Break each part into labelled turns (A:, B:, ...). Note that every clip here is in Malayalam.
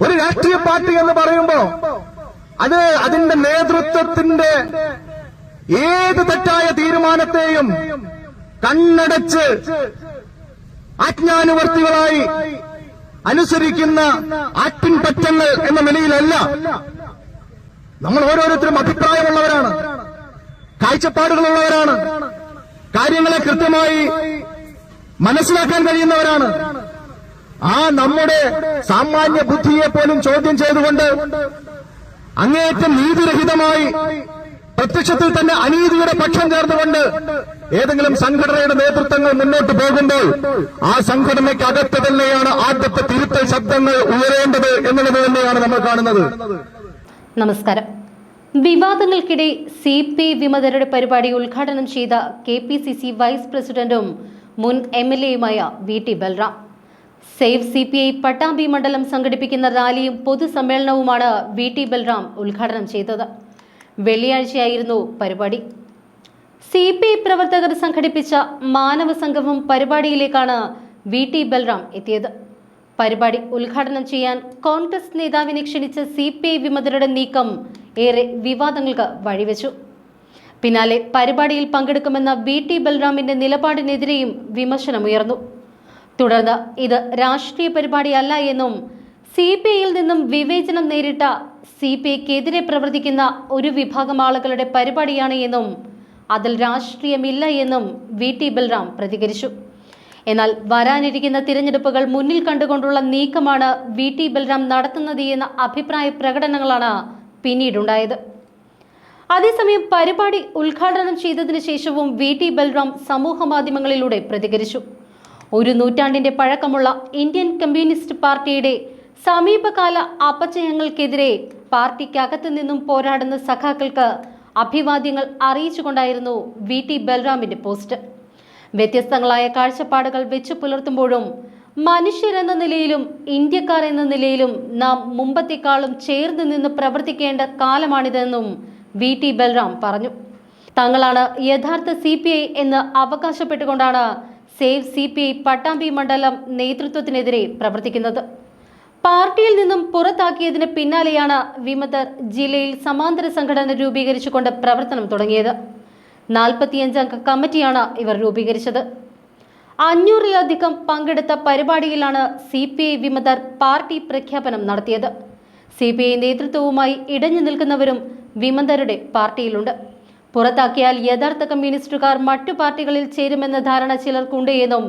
A: ഒരു രാഷ്ട്രീയ പാർട്ടി എന്ന് പറയുമ്പോ അത് അതിന്റെ നേതൃത്വത്തിന്റെ ഏത് തെറ്റായ തീരുമാനത്തെയും കണ്ണടച്ച് ആജ്ഞാനുവർത്തികളായി അനുസരിക്കുന്ന ആറ്റിൻപറ്റങ്ങൾ എന്ന നിലയിലല്ല. നമ്മൾ ഓരോരുത്തരും അഭിപ്രായമുള്ളവരാണ് കാഴ്ചപ്പാടുകളുള്ളവരാണ് കാര്യങ്ങളെ കൃത്യമായി മനസ്സിലാക്കാൻ കഴിയുന്നവരാണ്. ആ നമ്മുടെ സാമാന്യ ബുദ്ധിയെ പോലും ചോദ്യം ചെയ്തുകൊണ്ട് അങ്ങേയറ്റം നീതിരഹിതമായി പ്രത്യക്ഷത്തിൽ തന്നെ അനീതിയുടെ പക്ഷം ചേർന്നുകൊണ്ട് ഏതെങ്കിലും സംഘടനയുടെ നേതൃത്വങ്ങൾ മുന്നോട്ട് പോകുമ്പോൾ ആ സംഘടനയ്ക്ക് അകത്ത് തന്നെയാണ് ആദ്യത്തെ തിരുത്തൽ ശബ്ദങ്ങൾ ഉയരേണ്ടത് എന്നുള്ളത് തന്നെയാണ് നമ്മൾ കാണുന്നത്.
B: നമസ്കാരം. വിവാദങ്ങൾക്കിടെ സി പി വിമതരുടെ പരിപാടി ഉദ്ഘാടനം ചെയ്ത K P C C vice പ്രസിഡന്റും മുൻ M L എയുമായ V T Balram. Save C P I Pattambi മണ്ഡലം സംഘടിപ്പിക്കുന്ന റാലിയും പൊതുസമ്മേളനവുമാണ് വി ടി ബൽറാം ഉദ്ഘാടനം ചെയ്തത്. വെള്ളിയാഴ്ചയായിരുന്നു പരിപാടി. സി പി ഐ പ്രവർത്തകർ സംഘടിപ്പിച്ച മാനവ സംഗമം പരിപാടിയിലേക്കാണ് വി ടി ബൽറാം എത്തിയത്. പരിപാടി ഉദ്ഘാടനം ചെയ്യാൻ കോൺഗ്രസ് നേതാവിനെ ക്ഷണിച്ച സി പി ഐ വിമതരുടെ നീക്കം ഏറെ വിവാദങ്ങൾക്ക് വഴിവെച്ചു. പിന്നാലെ പരിപാടിയിൽ പങ്കെടുക്കുമെന്ന വി ടി ബൽറാമിന്റെ നിലപാടിനെതിരെയും വിമർശനമുയർന്നു. തുടർന്ന് ഇത് രാഷ്ട്രീയ പരിപാടിയല്ല എന്നും സി പി ഐയിൽ നിന്നും വിവേചനം നേരിട്ട സി പി ഐക്കെതിരെ പ്രവർത്തിക്കുന്ന ഒരു വിഭാഗം ആളുകളുടെ പരിപാടിയാണ് എന്നും അതിൽ രാഷ്ട്രീയമില്ല എന്നും വി ടി ബൽറാം പ്രതികരിച്ചു. എന്നാൽ വരാനിരിക്കുന്ന തിരഞ്ഞെടുപ്പുകൾ മുന്നിൽ കണ്ടുകൊണ്ടുള്ള നീക്കമാണ് വി ടി ബൽറാം നടത്തുന്നത് എന്ന അഭിപ്രായ പ്രകടനങ്ങളാണ് പിന്നീടുണ്ടായത്. അതേസമയം പരിപാടി ഉദ്ഘാടനം ചെയ്തതിനു ശേഷവും വി ടി ബൽറാം സമൂഹ പ്രതികരിച്ചു. ഒരു നൂറ്റാണ്ടിന്റെ പഴക്കമുള്ള ഇന്ത്യൻ കമ്മ്യൂണിസ്റ്റ് പാർട്ടിയുടെ സമീപകാല അപചയങ്ങൾക്കെതിരെ പാർട്ടിക്കകത്തു നിന്നും പോരാടുന്ന സഖാക്കൾക്ക് അഭിവാദ്യങ്ങൾ അറിയിച്ചുകൊണ്ടായിരുന്നു വി ടി ബൽറാമിന്റെ പോസ്റ്റ്. വ്യത്യസ്തങ്ങളായ കാഴ്ചപ്പാടുകൾ വെച്ചു പുലർത്തുമ്പോഴും മനുഷ്യരെന്ന നിലയിലും ഇന്ത്യക്കാർ എന്ന നിലയിലും നാം മുമ്പത്തേക്കാളും ചേർന്ന് നിന്ന് പ്രവർത്തിക്കേണ്ട കാലമാണിതെന്നും വി ടി ബൽറാം പറഞ്ഞു. തങ്ങളാണ് യഥാർത്ഥ സി പി ഐ എന്ന് അവകാശപ്പെട്ടുകൊണ്ടാണ് save C P I Pattambi മണ്ഡലം നേതൃത്വത്തിനെതിരെ പ്രവർത്തിക്കുന്നത്. പാർട്ടിയിൽ നിന്നും പുറത്താക്കിയതിന് പിന്നാലെയാണ് വിമതർ ജില്ലയിൽ സമാന്തര സംഘടന രൂപീകരിച്ചുകൊണ്ട് പ്രവർത്തനം തുടങ്ങിയത്. നാൽപ്പത്തിയഞ്ചംഗ കമ്മിറ്റിയാണ് ഇവർ രൂപീകരിച്ചത്. അഞ്ഞൂറിലധികം പങ്കെടുത്ത പരിപാടിയിലാണ് സി പി ഐ വിമതർ പാർട്ടി പ്രഖ്യാപനം നടത്തിയത്. സി പി ഐ നേതൃത്വവുമായി ഇടഞ്ഞു നിൽക്കുന്നവരും വിമതരുടെ പാർട്ടിയിലുണ്ട്. പുറത്താക്കിയാൽ യഥാർത്ഥ കമ്മ്യൂണിസ്റ്റുകാർ മറ്റു പാർട്ടികളിൽ ചേരുമെന്ന ധാരണ ചിലർക്കുണ്ട് എന്നും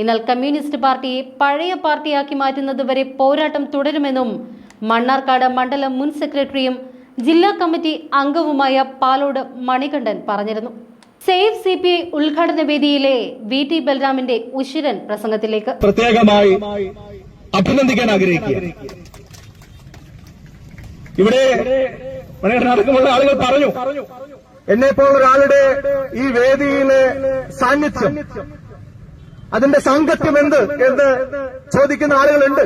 B: എന്നാൽ കമ്മ്യൂണിസ്റ്റ് പാർട്ടിയെ പഴയ പാർട്ടിയാക്കി മാറ്റുന്നത് വരെ പോരാട്ടം തുടരുമെന്നും മണ്ണാർക്കാട് മണ്ഡലം മുൻ സെക്രട്ടറിയും ജില്ലാ കമ്മിറ്റി അംഗവുമായ പാലോട് മണികണ്ഠൻ പറഞ്ഞിരുന്നു. സേഫ് സി പി ഐ ഉദ്ഘാടന വേദിയിലെ വി ടി ബൽറാമിന്റെ ഉശിരൻ പ്രസംഗത്തിലേക്ക്.
A: പ്രത്യേകമായി അഭിനന്ദിക്കാൻ ആഗ്രഹിക്കുക. ഇവിടെ അടക്കമുള്ള ആളുകൾ പറഞ്ഞു. എന്നെ പോലുള്ള ഒരാളുടെ ഈ വേദിയിലെ സാന്നിധ്യം അതിന്റെ സാങ്കത്യം എന്ത് എന്ന് ചോദിക്കുന്ന ആളുകളുണ്ട്.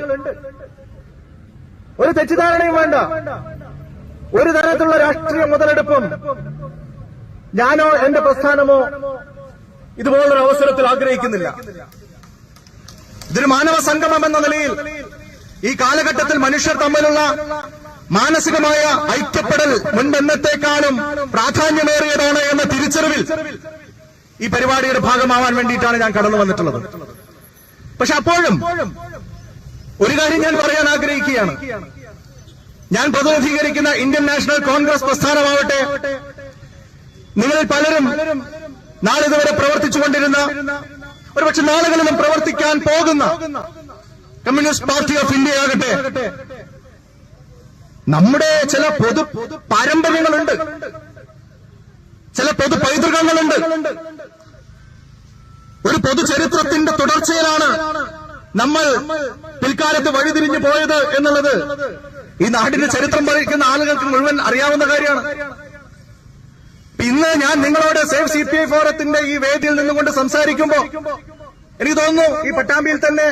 A: ഒരു തെറ്റിദ്ധാരണയും വേണ്ട. ഒരു തരത്തിലുള്ള രാഷ്ട്രീയ മുതലെടുപ്പും ഞാനോ എന്റെ പ്രസ്ഥാനമോ ഇതുപോലൊരു അവസരത്തിൽ ആഗ്രഹിക്കുന്നില്ല. ഇതൊരു മാനവ സംഗമം എന്ന നിലയിൽ ഈ കാലഘട്ടത്തിൽ മനുഷ്യർ തമ്മിലുള്ള മാനസികമായ ഐക്യപ്പെടൽ മുൻപെന്നത്തെക്കാളും പ്രാധാന്യമേറിയതാണ് എന്ന തിരിച്ചറിവിൽ ഈ പരിപാടിയുടെ ഭാഗമാവാൻ വേണ്ടിയിട്ടാണ് ഞാൻ കടന്നു വന്നിട്ടുള്ളത്. പക്ഷെ അപ്പോഴും ഒരു കാര്യം ഞാൻ പറയാൻ ആഗ്രഹിക്കുകയാണ്. ഞാൻ പ്രതിനിധീകരിക്കുന്ന ഇന്ത്യൻ നാഷണൽ കോൺഗ്രസ് പ്രസ്ഥാനമാവട്ടെ നിങ്ങളിൽ പലരും നാളിതുവരെ പ്രവർത്തിച്ചുകൊണ്ടിരുന്ന ഒരുപക്ഷെ നാളുകളിലും പ്രവർത്തിക്കാൻ പോകുന്ന കമ്മ്യൂണിസ്റ്റ് പാർട്ടി ഓഫ് ഇന്ത്യ ആകട്ടെ നമ്മുടെ ചില പൊതു പാരമ്പര്യങ്ങളുണ്ട്. ചില പൊതു പൈതൃകങ്ങളുണ്ട്. ഒരു പൊതു ചരിത്രത്തിന്റെ തുടർച്ചയിലാണ് നമ്മൾ പിൽക്കാലത്ത് വഴിതിരിഞ്ഞു പോയത് എന്നുള്ളത്. ഈ നാടിന്റെ ചരിത്രം പഠിക്കുന്ന ആളുകൾക്ക് മുഴുവൻ അറിയാവുന്ന കാര്യമാണ്. ഇന്ന് ഞാൻ നിങ്ങളോട് സേഫ് സി പി ഐ ഫോറത്തിന്റെ ഈ വേദിയിൽ നിന്നുകൊണ്ട് സംസാരിക്കുമ്പോ എനിക്ക് തോന്നുന്നു ഈ പട്ടാമ്പിയിൽ തന്നെ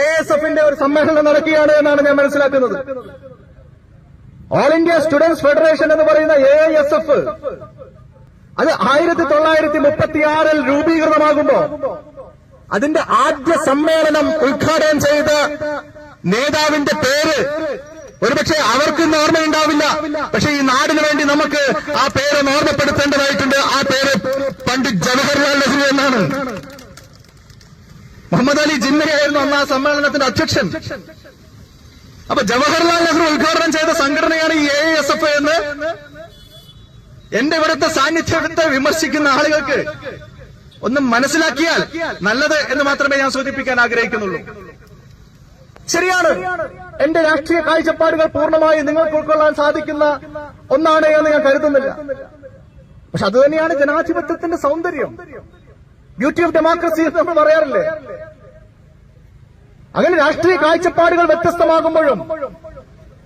A: എ എസ് എഫിന്റെ ഒരു സമ്മേളനം നടക്കുകയാണ് എന്നാണ് ഞാൻ മനസ്സിലാക്കുന്നത്. ഓൾ ഇന്ത്യ സ്റ്റുഡൻസ് ഫെഡറേഷൻ എന്ന് പറയുന്ന എ എസ് എഫ് അത് ആയിരത്തി തൊള്ളായിരത്തി മുപ്പത്തിയാറിൽ രൂപീകൃതമാകുമ്പോ അതിന്റെ ആദ്യ സമ്മേളനം ഉദ്ഘാടനം ചെയ്ത നേതാവിന്റെ പേര് ഒരുപക്ഷെ അവർക്കും ഓർമ്മയുണ്ടാവില്ല. പക്ഷെ ഈ നാടിന് വേണ്ടി നമുക്ക് ആ പേര് ഓർമ്മപ്പെടുത്തേണ്ടതായിട്ടുണ്ട്. ആ പേര് പണ്ഡിറ്റ് ജവഹർലാൽ നെഹ്റു എന്നാണ്. മുഹമ്മദ് അലി ജിന്നയായിരുന്നു അന്ന് ആ സമ്മേളനത്തിന്റെ അധ്യക്ഷൻ. അപ്പൊ ജവഹർലാൽ നെഹ്റു ഉദ്ഘാടനം ചെയ്ത സംഘടനയാണ് ഈ എ എസ് എഫ് എന്ന്. എന്റെ ഇവിടുത്തെ സാന്നിധ്യത്തെ വിമർശിക്കുന്ന ആളുകൾക്ക് ഒന്ന് മനസ്സിലാക്കിയാൽ നല്ലത് എന്ന് മാത്രമേ ഞാൻ സൂചിപ്പിക്കാൻ ആഗ്രഹിക്കുന്നുള്ളൂ. ശരിയാണ്. എന്റെ രാഷ്ട്രീയ കാഴ്ചപ്പാടുകൾ പൂർണമായി നിങ്ങൾക്ക് ഉൾക്കൊള്ളാൻ സാധിക്കുന്ന ഒന്നാണ് എന്ന് ഞാൻ കരുതുന്നില്ല. പക്ഷെ അതുതന്നെയാണ് ജനാധിപത്യത്തിന്റെ സൗന്ദര്യം. ബ്യൂട്ടി ഓഫ് ഡെമോക്രസി എന്ന് നമ്മൾ പറയാറില്ലേ? അങ്ങനെ രാഷ്ട്രീയ കാഴ്ചപ്പാടുകൾ വ്യത്യസ്തമാകുമ്പോഴും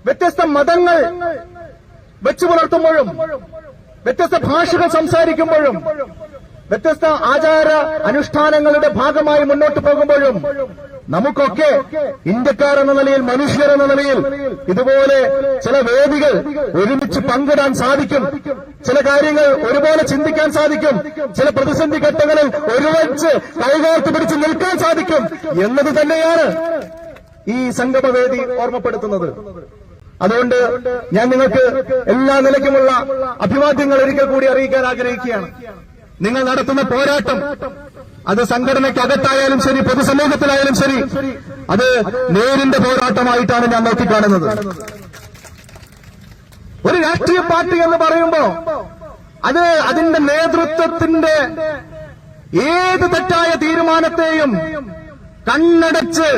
A: വ്യത്യസ്ത മതങ്ങൾ വെച്ചു പുലർത്തുമ്പോഴും വ്യത്യസ്ത ഭാഷകൾ സംസാരിക്കുമ്പോഴും വ്യത്യസ്ത ആചാര അനുഷ്ഠാനങ്ങളുടെ ഭാഗമായി മുന്നോട്ട് പോകുമ്പോഴും നമുക്കൊക്കെ ഇന്ത്യക്കാർ എന്ന നിലയിൽ മനുഷ്യർ എന്ന നിലയിൽ ഇതുപോലെ ചില വേദികൾ ഒരുമിച്ച് പങ്കിടാൻ സാധിക്കും. ചില കാര്യങ്ങൾ ഒരുപോലെ ചിന്തിക്കാൻ സാധിക്കും. ചില പ്രതിസന്ധി ഘട്ടങ്ങളിൽ ഒരുമിച്ച് കൈകോർത്ത് പിടിച്ച് നിൽക്കാൻ സാധിക്കും എന്നത് തന്നെയാണ് ഈ സംഗമവേദി ഓർമ്മപ്പെടുത്തുന്നത്. അതുകൊണ്ട് ഞാൻ നിങ്ങൾക്ക് എല്ലാ നിലയ്ക്കുമുള്ള അഭിവാദ്യങ്ങൾ ഒരിക്കൽ കൂടി അറിയിക്കാൻ ആഗ്രഹിക്കുകയാണ്. നിങ്ങൾ നടത്തുന്ന പോരാട്ടം അത് സംഘടനയ്ക്കകത്തായാലും ശരി പൊതുസമൂഹത്തിലായാലും ശരി അത് നേരിന്റെ പോരാട്ടമായിട്ടാണ് ഞാൻ നോക്കിക്കാണുന്നത്. ഒരു രാഷ്ട്രീയ പാർട്ടി എന്ന് പറയുമ്പോ അത് അതിന്റെ നേതൃത്വത്തിന്റെ ഏത് തെറ്റായ തീരുമാനത്തെയും കണ്ണടച്ച്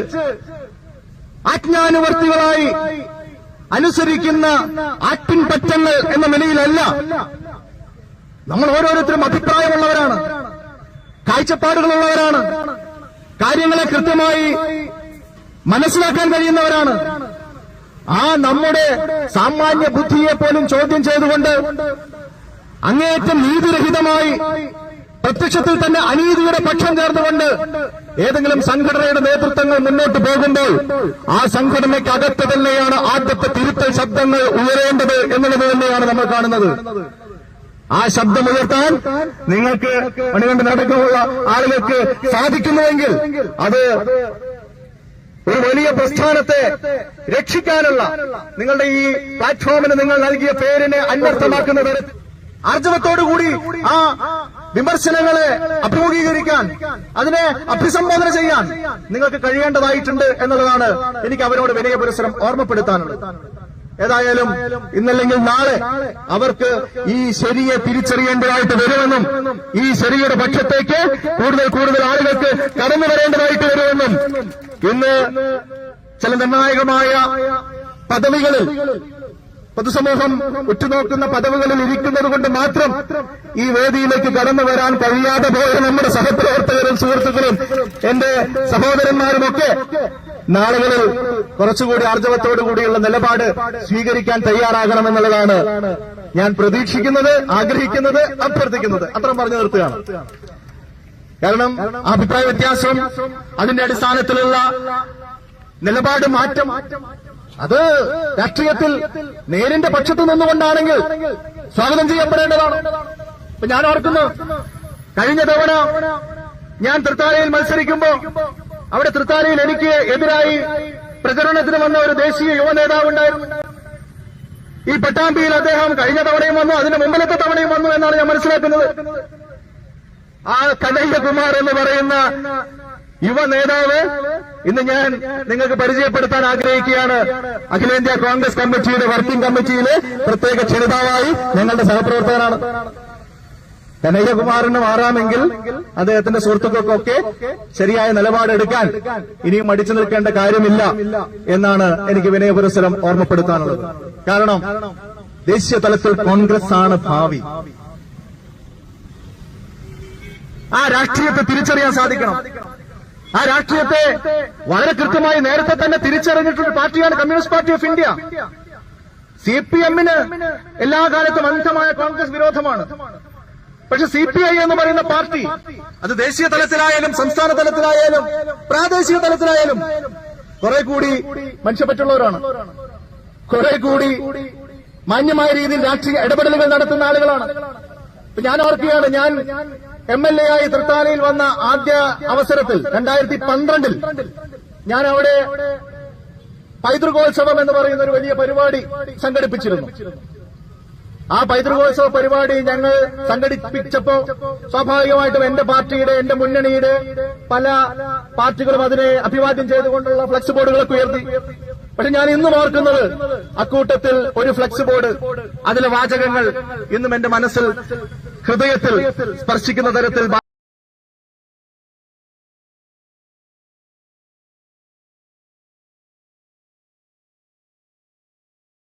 A: ആജ്ഞാനുവർത്തികളായി അനുസരിക്കുന്ന ആട്ടിൻപറ്റങ്ങൾ എന്ന നിലയിലല്ല. നമ്മൾ ഓരോരുത്തരും അഭിപ്രായമുള്ളവരാണ്. കാഴ്ചപ്പാടുകളുള്ളവരാണ്. കാര്യങ്ങളെ കൃത്യമായി മനസ്സിലാക്കാൻ കഴിയുന്നവരാണ്. ആ നമ്മുടെ സാമാന്യ ബുദ്ധിയെ പോലും ചോദ്യം ചെയ്തുകൊണ്ട് അങ്ങേയറ്റം നീതിരഹിതമായി പ്രത്യക്ഷത്തിൽ തന്നെ അനീതിയുടെ പക്ഷം ചേർന്നുകൊണ്ട് ഏതെങ്കിലും സംഘടനയുടെ നേതൃത്വങ്ങൾ മുന്നോട്ട് പോകുമ്പോൾ ആ സംഘടനയ്ക്ക് അകത്ത് തന്നെയാണ് ആദ്യത്തെ തിരുത്തൽ ശബ്ദങ്ങൾ ഉയരേണ്ടത് എന്നുള്ളത് തന്നെയാണ് നമ്മൾ കാണുന്നത്. ആ ശബ്ദം ഉയർത്താൻ നിങ്ങൾക്ക് മണികണ്ഠൻ നടക്കമുള്ള ആളുകൾക്ക് സാധിക്കുന്നുവെങ്കിൽ അത് ഒരു വലിയ പ്രസ്ഥാനത്തെ രക്ഷിക്കാനുള്ള നിങ്ങളുടെ ഈ പ്ലാറ്റ്ഫോമിന് നിങ്ങൾ നൽകിയ പേരിനെ അന്വർത്ഥമാക്കുന്ന തരത്തിൽ ആർജവത്തോടുകൂടി ആ വിമർശനങ്ങളെ അഭിമുഖീകരിക്കാൻ അതിനെ അഭിസംബോധന ചെയ്യാൻ നിങ്ങൾക്ക് കഴിയേണ്ടതായിട്ടുണ്ട് എന്നുള്ളതാണ് എനിക്ക് അവരോട് വിനയ പുരസ്സരം ഓർമ്മപ്പെടുത്താനുള്ളത്. ഏതായാലും ഇന്നല്ലെങ്കിൽ നാളെ അവർക്ക് ഈ ശരിയെ തിരിച്ചറിയേണ്ടതായിട്ട് വരുമെന്നും ഈ ശരിയുടെ പക്ഷത്തേക്ക് കൂടുതൽ കൂടുതൽ ആളുകൾക്ക് കടന്നു വരേണ്ടതായിട്ട് വരുമെന്നും ഇന്ന് ചില നിർണായകമായ പദവികളിൽ പൊതുസമൂഹം ഉറ്റുനോക്കുന്ന പദവികളിൽ ഇരിക്കുന്നത് കൊണ്ട് മാത്രം ഈ വേദിയിലേക്ക് കടന്നു വരാൻ കഴിയാതെ പോയ നമ്മുടെ സഹപ്രവർത്തകരും സുഹൃത്തുക്കളും എന്റെ സഹോദരന്മാരുമൊക്കെ നാളുകളിൽ കുറച്ചുകൂടി ആർജവത്തോടു കൂടിയുള്ള നിലപാട് സ്വീകരിക്കാൻ തയ്യാറാകണമെന്നുള്ളതാണ് ഞാൻ പ്രതീക്ഷിക്കുന്നത് ആഗ്രഹിക്കുന്നത് അഭ്യർത്ഥിക്കുന്നത്. അത്രയും പറഞ്ഞു നിർത്തുകയാണ്. കാരണം അഭിപ്രായ വ്യത്യാസം അതിന്റെ അടിസ്ഥാനത്തിലുള്ള നിലപാട് മാറ്റം. അത് രാഷ്ട്രീയത്തിൽ നേരിന്റെ പക്ഷത്ത് നിന്നുകൊണ്ടാണെങ്കിൽ സ്വാഗതം ചെയ്യപ്പെടേണ്ടതാണ്. ഞാൻ ഓർക്കുന്നു കഴിഞ്ഞ തവണ ഞാൻ തൃത്താലയിൽ മത്സരിക്കുമ്പോ അവിടെ തൃത്താലയിൽ എനിക്ക് എതിരായി പ്രചരണത്തിന് വന്ന ഒരു ദേശീയ യുവ നേതാവുണ്ടായിരുന്നു ഈ പട്ടാമ്പിയിൽ അദ്ദേഹം കഴിഞ്ഞ തവണയും വന്നു അതിന് മുമ്പിലത്തെ തവണയും വന്നു എന്നാണ് ഞാൻ മനസ്സിലാക്കുന്നത്. ആ കനയ്യകുമാർ എന്ന് പറയുന്ന യുവ നേതാവ് ഇന്ന് ഞാൻ നിങ്ങൾക്ക് പരിചയപ്പെടുത്താൻ ആഗ്രഹിക്കുകയാണ്. അഖിലേന്ത്യാ കോൺഗ്രസ് കമ്മിറ്റിയുടെ വർക്കിംഗ് കമ്മിറ്റിയിലെ പ്രത്യേക ക്ഷണിതാവായി ഞങ്ങളുടെ സഹപ്രവർത്തകനാണ്. കനയ്യകുമാറിന് മാറാമെങ്കിൽ അദ്ദേഹത്തിന്റെ സുഹൃത്തുക്കൾക്കൊക്കെ ശരിയായ നിലപാടെടുക്കാൻ ഇനിയും അടിച്ചു നിൽക്കേണ്ട കാര്യമില്ല എന്നാണ് എനിക്ക് വിനയപുരസ്സരം ഓർമ്മപ്പെടുത്താനുള്ളത്. കാരണം ദേശീയ തലത്തിൽ കോൺഗ്രസ് ആണ് ഭാവി. ആ രാഷ്ട്രീയത്തെ തിരിച്ചറിയാൻ സാധിക്കണം. ആ രാഷ്ട്രീയത്തെ വളരെ കൃത്യമായി നേരത്തെ തന്നെ തിരിച്ചറിഞ്ഞിട്ടുള്ള പാർട്ടിയാണ് communist party of India. C P എമ്മിന് എല്ലാ കാലത്തും അന്ധമായ കോൺഗ്രസ് വിരോധമാണ്. പക്ഷെ സി പി ഐ എന്ന് പറയുന്ന പാർട്ടി അത് ദേശീയ തലത്തിലായാലും സംസ്ഥാന തലത്തിലായാലും പ്രാദേശിക തലത്തിലായാലും കുറെ കൂടി മനുഷ്യപ്പറ്റുള്ളവരാണ്. കുറെ കൂടി മാന്യമായ രീതിയിൽ രാഷ്ട്രീയ ഇടപെടലുകൾ നടത്തുന്ന ആളുകളാണ്. ഞാൻ ഓർക്കുകയാണ് ഞാൻ എം എൽ എ ആയി തൃത്താലയിൽ വന്ന ആദ്യ അവസരത്തിൽ രണ്ടായിരത്തി പന്ത്രണ്ടിൽ ഞാൻ അവിടെ പൈതൃകോത്സവം എന്ന് പറയുന്ന ഒരു വലിയ പരിപാടി സംഘടിപ്പിച്ചിരുന്നു. ആ പൈതൃകോത്സവ പരിപാടി ഞങ്ങൾ സംഘടിപ്പിച്ചപ്പോ സ്വാഭാവികമായിട്ടും എന്റെ പാർട്ടിയുടെ എന്റെ മുന്നണിയുടെ പല പാർട്ടികളും അതിനെ അഭിവാദ്യം ചെയ്തുകൊണ്ടുള്ള ഫ്ലക്സ് ബോർഡുകളൊക്കെ ഉയർത്തി. പക്ഷെ ഞാൻ ഇന്നും ഓർക്കുന്നത് അക്കൂട്ടത്തിൽ ഒരു ഫ്ലക്സ് ബോർഡ് അതിലെ വാചകങ്ങൾ ഇന്നും എന്റെ മനസ്സിൽ ഹൃദയത്തിൽ സ്പർശിക്കുന്ന തരത്തിൽ